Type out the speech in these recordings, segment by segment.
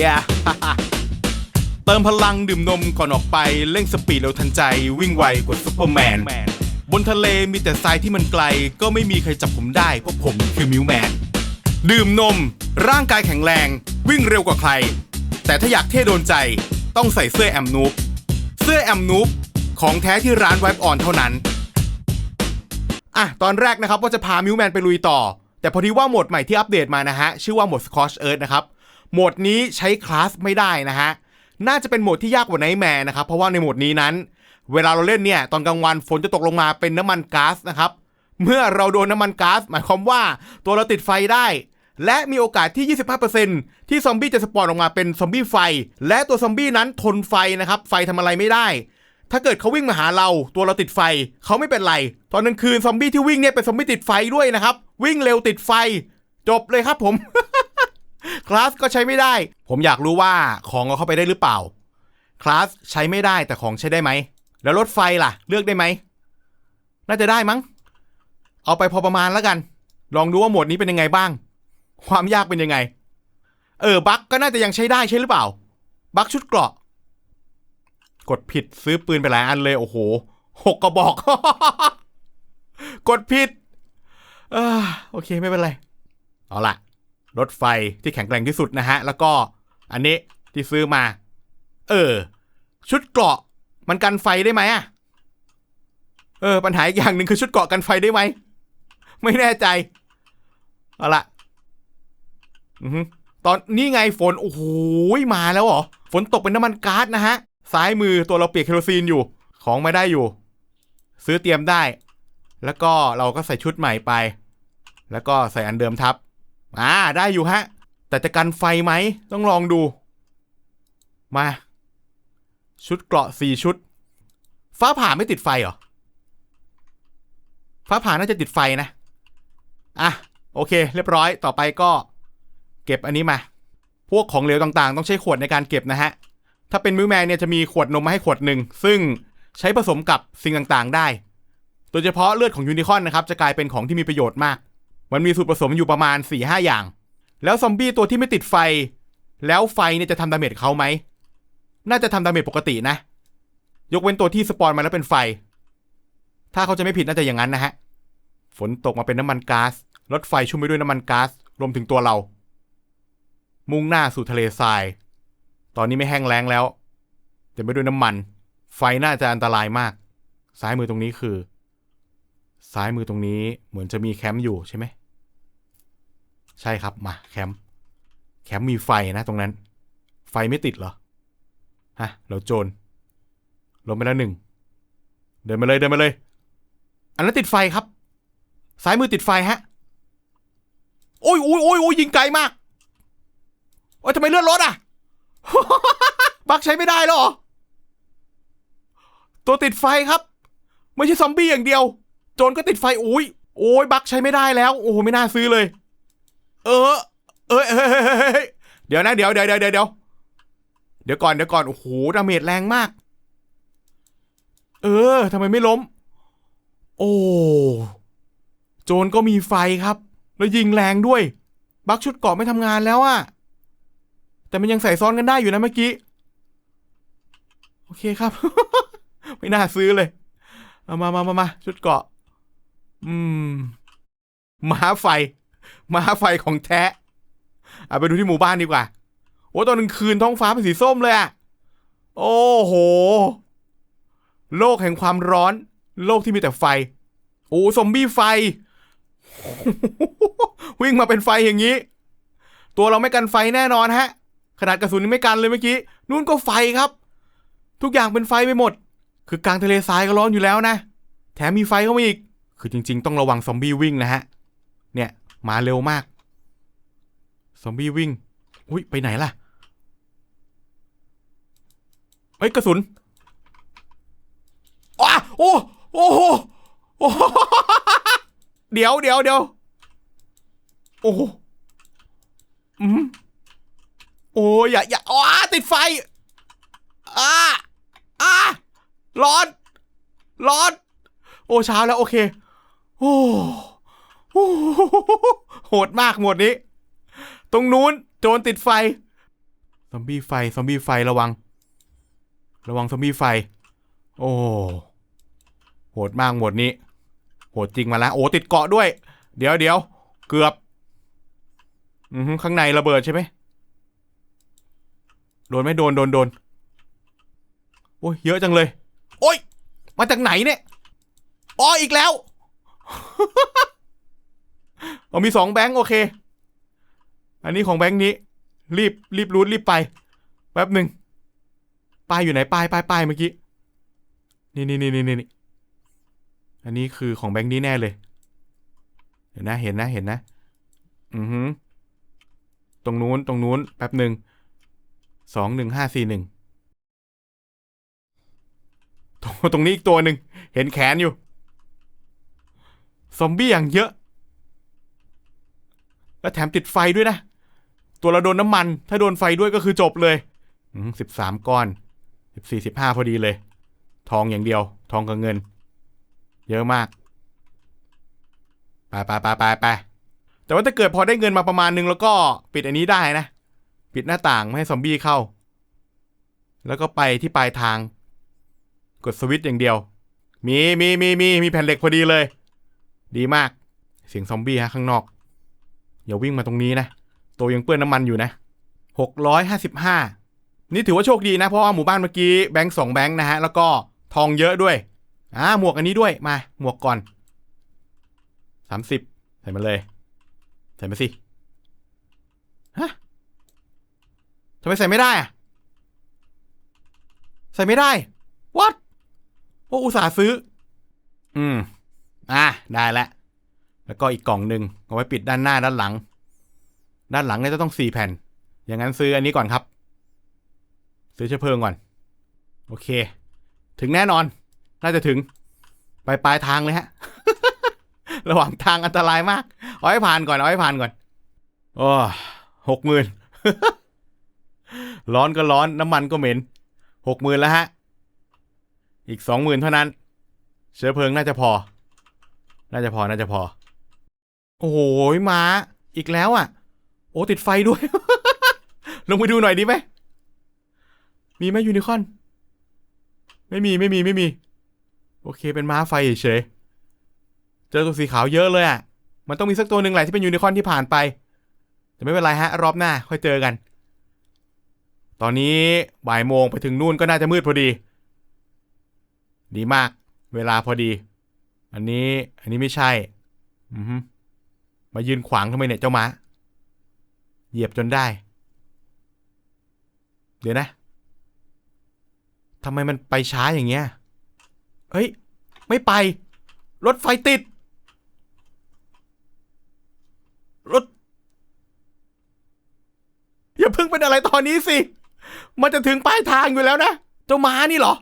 yeah เติมพลังดื่มนมก่อนออกไปเร่งสปีดเร็วทันใจวิ่งไวกว่าซุปเปอร์แมน บนทะเลมีแต่ทรายที่มันไกล ก็ไม่มีใครจับผมได้ เพราะผมคือมิวแมน ดื่มนม ร่างกายแข็งแรง วิ่งเร็วกว่าใคร แต่ถ้าอยากเท่โดนใจต้องใส่เสื้อแอมนูปเสื้อแอมนูปของแท้ที่ร้านไวป์ออนเท่านั้นอะตอนแรกนะครับว่าจะพามิวแมนไปลุยต่อ แต่พอดีว่าโหมดใหม่ที่อัปเดตมานะฮะ ชื่อว่าโหมด Scorch Earth นะครับ โหมดนี้ใช้คลาสไม่ได้นะฮะ น่าจะเป็นโหมดที่ยากกว่าไนแมร์นะครับ เพราะว่าในโหมดนี้นั้น เวลาเราเล่นเนี่ย ตอนกลางวันฝนจะตกลงมาเป็นน้ำมันก๊าซนะครับ เมื่อเราโดนน้ำมันก๊าซหมายความว่าตัวเราติดไฟได้ และมีโอกาสที่ 25%ที่ซอมบี้จะสปอนออกมาเป็นซอมบี้ไฟ และตัวซอมบี้นั้นทนไฟนะครับ ไฟทำอะไรไม่ได้ ถ้าเกิดเขาวิ่งมาหาเรา ตัวเราติดไฟ เขาไม่เป็นไร ตอนกลางคืนซอมบี้ที่วิ่งเนี่ยเป็นซอมบี้ติดไฟด้วยนะครับ วิ่งเร็วติดไฟ จบเลยครับผม คลาสก็ใช้ไม่ได้ ผมอยากรู้ว่าของเอาเข้าไปได้หรือเปล่า คลาสใช้ไม่ได้แต่ของใช้ได้ไหม แล้วรถไฟล่ะ เลือกได้ไหม น่าจะได้มั้ง เอาไปพอประมาณแล้วกัน ลองดูว่าโหมดนี้เป็นยังไงบ้าง ความยากเป็นยังไง เออ บั๊กก็น่าจะยังใช้ได้ใช่หรือเปล่า บั๊กชุดเกราะ กดผิดซื้อปืนไปหลายอันเลย โอ้โห หกกระบอก กดผิด เออโอเคไม่เป็นไร เอาล่ะ รถไฟที่แข็งแกร่งที่สุดนะฮะ แล้วก็อันนี้ที่ซื้อมา เออ ชุดเกราะมันกันไฟได้ไหมอะเออ ปัญหาอีกอย่างหนึ่งคือชุดเกราะกันไฟได้ไหม ไม่แน่ใจ เอาละอือตอนนี้ไงฝน โอ้โหมาแล้วเหรอ ฝนตกเป็นน้ำมันก๊าซนะฮะ ซ้ายมือตัวเราเปียกเคโรซีนอยู่ ของไม่ได้อยู่ ซื้อเตรียมได้ แล้วก็เราก็ใส่ชุดใหม่ไป แล้วก็ใส่อันเดิมทับ อ่าได้อยู่ฮะ แต่จะกันไฟไหม ต้องลองดู มา ชุดเกราะสี่ชุด ฟ้าผ่าไม่ติดไฟเหรอ ฟ้าผ่าน่าจะติดไฟนะ อะ โอเค เรียบร้อยต่อไปก็ เก็บอันนี้มา พวกของเหลวต่างๆ ต้องใช้ขวดในการเก็บนะฮะ ถ้าเป็นมิวแมนเนี่ยจะมีขวดนมมาให้ขวดหนึ่ง ซึ่งใช้ผสมกับสิ่งต่างๆ ได้ โดยเฉพาะเลือดของยูนิคอนนะครับจะกลายเป็นของที่มีประโยชน์มาก มันมีสูตรผสมอยู่ประมาณ4ี่ห้าอย่าง แล้วซอมบี้ตัวที่ไม่ติดไฟ แล้วไฟเนี่ยจะทำดาเมจเขาไหม น่าจะทำดาเมจปกตินะ ยกเว้นตัวที่สปอนมาแล้วเป็นไฟ ถ้าเขาจะไม่ผิดน่าจะอย่างนั้นนะฮะ ฝนตกมาเป็นน้ำมันก๊าซ รถไฟชุ่มไปด้วยน้ำมันก๊าซ รวมถึงตัวเรา มุ่งหน้าสู่ทะเลทราย ตอนนี้ไม่แห้งแล้งแล้วเต็มไปด้วยน้ำมัน ไฟน่าจะอันตรายมาก ซ้ายมือตรงนี้คือ ซ้ายมือตรงนี้เหมือนจะมีแคมป์อยู่ใช่ไหม ใช่ครับมาแคมป์แคมป์มีไฟนะตรงนั้น ไฟไม่ติดเหรอฮะเราโจรลงไปแล้วหนึ่งเดินมาเลยเดินมาเลย อันนั้นติดไฟครับซ้ายมือติดไฟฮะโอ้ยโอ้ยโอ้ยโอ้ยยิงไกลมากโอ้ยทำไมเลื่อนรถอะ บักใช้ไม่ได้หรอ ตัวติดไฟครับ ไม่ใช่ซอมบี้อย่างเดียว โจรก็ติดไฟโอ้ยโอ้ยบักใช้ไม่ได้แล้ว โอ้โหไม่น่าซื้อเลย เออ เอยเอยเอยเอยเอยเดี๋ยวนะเดี๋ยวเดี๋ยวเดี๋ยวเดี๋ยวเดี๋ยวเดี๋ยวก่อนเดี๋ยวก่อนโอ้โหดาเมจแรงมาก เออทำไมไม่ล้ม โอ้โจรก็มีไฟครับ แล้วยิงแรงด้วย บักชุดเกาะไม่ทำงานแล้วอะแต่มันยังใส่ซ้อนกันได้อยู่นะเมื่อกี้ โอเคครับ ไม่น่าซื้อเลยเอามามามามาชุดเกาะ อืมม้าไฟ ม้าไฟของแท้เอาไปดูที่หมู่บ้านดีกว่าโอ้ตอนกลางคืนท้องฟ้าเป็นสีส้มเลยอะโอ้โห โลกแห่งความร้อน โลกที่มีแต่ไฟ โอ้ซอมบี้ไฟ วิ่งมาเป็นไฟอย่างนี้ ตัวเราไม่กันไฟแน่นอนฮะ ขนาดกระสุนยังไม่กันเลยเมื่อกี้ นู่นก็ไฟครับ ทุกอย่างเป็นไฟไปหมด คือกลางทะเลทรายก็ร้อนอยู่แล้วนะ แถมมีไฟเข้ามาอีก คือจริง ๆ ต้องระวังซอมบี้วิ่งนะฮะ เนี่ย มาเร็วมาก ซอมบี้วิ่ง อุ้ยไปไหนล่ะ เฮ้ยกระสุนอ้าโอ้โอ้โหโอ้โหเดี๋ยวเดี๋ยวเดี๋ยวโอ้โหอืมโอ้ยอย่าอย่าอ้าติดไฟอ้าอ้าร้อน ร้อน โอ้เช้าแล้วโอเค โอ้ โหดมากหมดนี้ ตรงนู้นโจรติดไฟ ซอมบี้ไฟ ซอมบี้ไฟระวัง ระวังซอมบี้ไฟ โอ้ โหดมากหมดนี้ โหดจริงมาแล้ว โอ้ติดเกาะด้วย เดี๋ยวเดี๋ยวเกือบ อือข้างในระเบิดใช่ไหม โดนไหมโดนโดนโดน โอ้ยเยอะจังเลย โอ้ย มาจากไหนเนี่ย อ๋ออีกแล้ว เอามีสองแบงค์โอเค อันนี้ของแบงค์นี้ รีบรีบรูดรีบไปแป๊บหนึ่งป้ายอยู่ไหนป้ายป้ายป้ายเมื่อกี้ นี่นี่นี่นี่นี่อันนี้คือของแบงค์นี้แน่เลย เห็นนะเห็นนะเห็นนะ อือฮึตรงนู้นตรงนู้นแป๊บหนึ่งสองหนึ่งห้าสี่หนึ่งตรงตรงนี้อีกตัวหนึ่งเห็นแขนอยู่ ซอมบี้อย่างเยอะ แล้วแถมติดไฟด้วยนะ ตัวเราโดนน้ำมัน ถ้าโดนไฟด้วยก็คือจบเลยสิบสามก้อนสิบสี่สิบห้าพอดีเลย ทองอย่างเดียว ทองกับเงิน เยอะมาก ไปไปไปไปไปแต่ว่าถ้าเกิดพอได้เงินมาประมาณนึงแล้วก็ปิดอันนี้ได้นะ ปิดหน้าต่างไม่ให้ซอมบี้เข้า แล้วก็ไปที่ปลายทาง กดสวิตช์อย่างเดียว มีมีมีมีมีแผ่นเหล็กพอดีเลย ดีมาก เสียงซอมบี้ฮะข้างนอก อย่าวิ่งมาตรงนี้นะ ตัวยังเปื้อนน้ำมันอยู่นะหกร้อยห้าสิบห้านี่ถือว่าโชคดีนะ เพราะว่าหมู่บ้านเมื่อกี้แบงค์สองแบงค์นะฮะ แล้วก็ทองเยอะด้วย อ่า หมวกอันนี้ด้วยมา หมวกก่อนสามสิบใส่มาเลย ใส่มาสิ ฮะทำไมใส่ไม่ได้อะใส่ไม่ได้ what โอ้อุตส่าห์ซื้อ อืม อะ ได้แล้ว แล้วก็อีกกล่องหนึ่งเอาไว้ปิดด้านหน้าด้านหลัง ด้านหลังเนี่ยจะต้องสี่แผ่น อย่างนั้นซื้ออันนี้ก่อนครับ ซื้อเชื้อเพลิงก่อน โอเค ถึงแน่นอน น่าจะถึง ไปปลายทางเลยฮะ ระหว่างทางอันตรายมากเอาให้ผ่านก่อนเอาให้ผ่านก่อนโอ้หกหมื่นร้อนก็ร้อนน้ำมันก็เหม็นหกหมื่นแล้วฮะ อีกสองหมื่นเท่านั้น เชื้อเพลิงน่าจะพอ น่าจะพอ น่าจะพอ โอ้โหม้าอีกแล้วอะ โอ้ติดไฟด้วย ลงไปดูหน่อยดีไหม มีไหมยูนิคอน ไม่มีไม่มีไม่มี โอเคเป็นม้าไฟเฉยเจอตัวสีขาวเยอะเลยอะ มันต้องมีสักตัวหนึ่งแหละที่เป็นยูนิคอนที่ผ่านไป แต่ไม่เป็นไรฮะ รอบหน้า ค่อยเจอกัน ตอนนี้บ่ายโมงไปถึงนู่นก็น่าจะมืดพอดี ดีมาก เวลาพอดี อันนี้อันนี้ไม่ใช่ อือฮึ มายืนขวางทำไมเนี่ยเจ้าม้า เหยียบจนได้ เดี๋ยวนะทำไมมันไปช้าอย่างเงี้ย เฮ้ย ไม่ไป รถไฟติด รถ อย่าเพิ่งเป็นอะไรตอนนี้สิ มันจะถึงปลายทางอยู่แล้วนะ เจ้าม้านี่เหรอ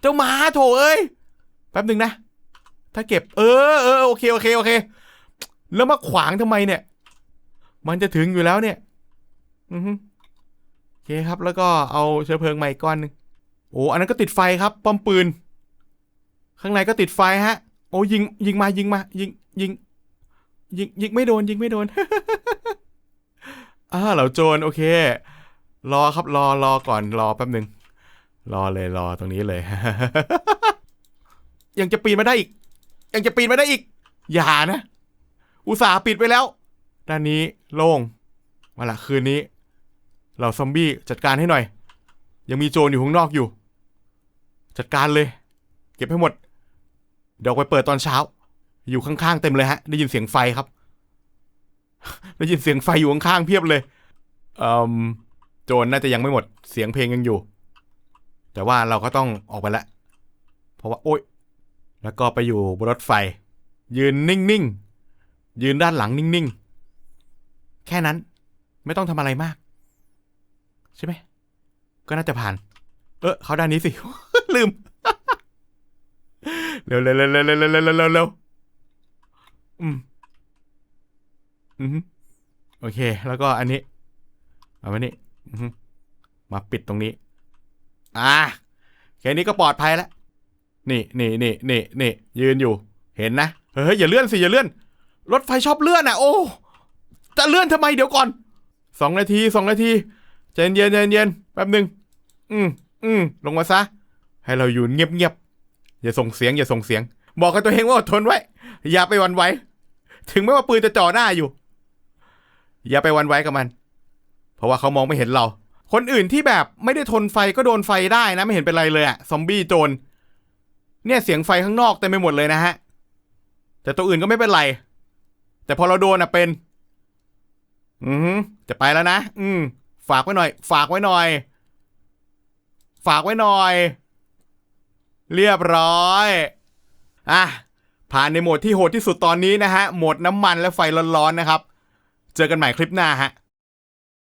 เจ้าม้าโถเอ้ย แป๊บหนึ่งนะ ถ้าเก็บ เออเออโอเค โอเค โอเค แล้วมาขวางทำไมเนี่ย มันจะถึงอยู่แล้วเนี่ย อือฮึโอเคครับ แล้วก็เอาเชื้อเพลิงใหม่ก้อนหนึ่งโอ้อันนั้นก็ติดไฟครับ ป้อมปืน ข้างในก็ติดไฟฮะ โอ้ยิงยิงมายิงมา ยิงยิงยิงยิงไม่โดน ยิงไม่โดนอ่าเหล่าโจรโอเค รอครับรอรอก่อนรอแป๊บหนึ่งรอเลยรอตรงนี้เลย ยังจะปีนมาได้อีก ยังจะปีนมาได้อีก อย่านะ อุตส่าห์ปิดไปแล้ว ด้านนี้โล่ง มาละคืนนี้ เราซอมบี้จัดการให้หน่อย ยังมีโจรอยู่ข้างนอกอยู่ จัดการเลย เก็บให้หมด เดี๋ยวไปเปิดตอนเช้า อยู่ข้างๆเต็มเลยฮะ ได้ยินเสียงไฟครับ ได้ยินเสียงไฟอยู่ข้างๆเพียบเลยเอ่มโจรน่าจะยังไม่หมด เสียงเพลงยังอยู่ แต่ว่าเราก็ต้องออกไปล้วเพราะว่า โอ๊ย แล้วก็ไปอยู่บนรถไฟ ยืนนิ่งๆ ยืนด้านหลังนิ่งๆ แค่นั้น ไม่ต้องทำอะไรมาก ใช่ไหม ก็น่าจะผ่าน เออเขาด้านนี้สิ ลืม เร็วเร็วเร็วเร็วเร็วเร็วเร็วอืม อืมโอเค แล้วก็อันนี้ เอาไว้นี่มาปิดตรงนี้ อ่าแค่นี้ก็ปลอดภัยแล้ว นี่นี่นี่นี่นี่ยืนอยู่ เห็นนะ เฮ้ยอย่าเลื่อนสิอย่าเลื่อน รถไฟชอบเลื่อนอะ โอ้จะเลื่อนทำไมเดี๋ยวก่อนสองนาทีสองนาทีใจเย็นใจเย็นแป๊บหนึ่งอืมอืมลงมาซะ ให้เราอยู่เงียบเงียบอย่าส่งเสียงอย่าส่งเสียง บอกกับตัวเองว่าอดทนไว้ อย่าไปวันไหวถึงแม้ว่าปืนจะจ่อหน้าอยู่ อย่าไปวันไหวกับมัน เพราะว่าเขามองไม่เห็นเรา คนอื่นที่แบบไม่ได้ทนไฟก็โดนไฟได้นะ ไม่เห็นเป็นไรเลยอะซอมบี้โจรเนี่ยเสียงไฟข้างนอกเต็มไปหมดเลยนะฮะ แต่ตัวอื่นก็ไม่เป็นไร แต่พอเราโดนอะเป็น อือหือจะไปแล้วนะ อืม ฝากไว้หน่อย ฝากไว้หน่อย ฝากไว้หน่อย เรียบร้อย อะ ผ่านในโหมดที่โหดที่สุดตอนนี้นะฮะ โหมดน้ำมันและไฟร้อนๆนะครับ เจอกันใหม่คลิปหน้าฮะ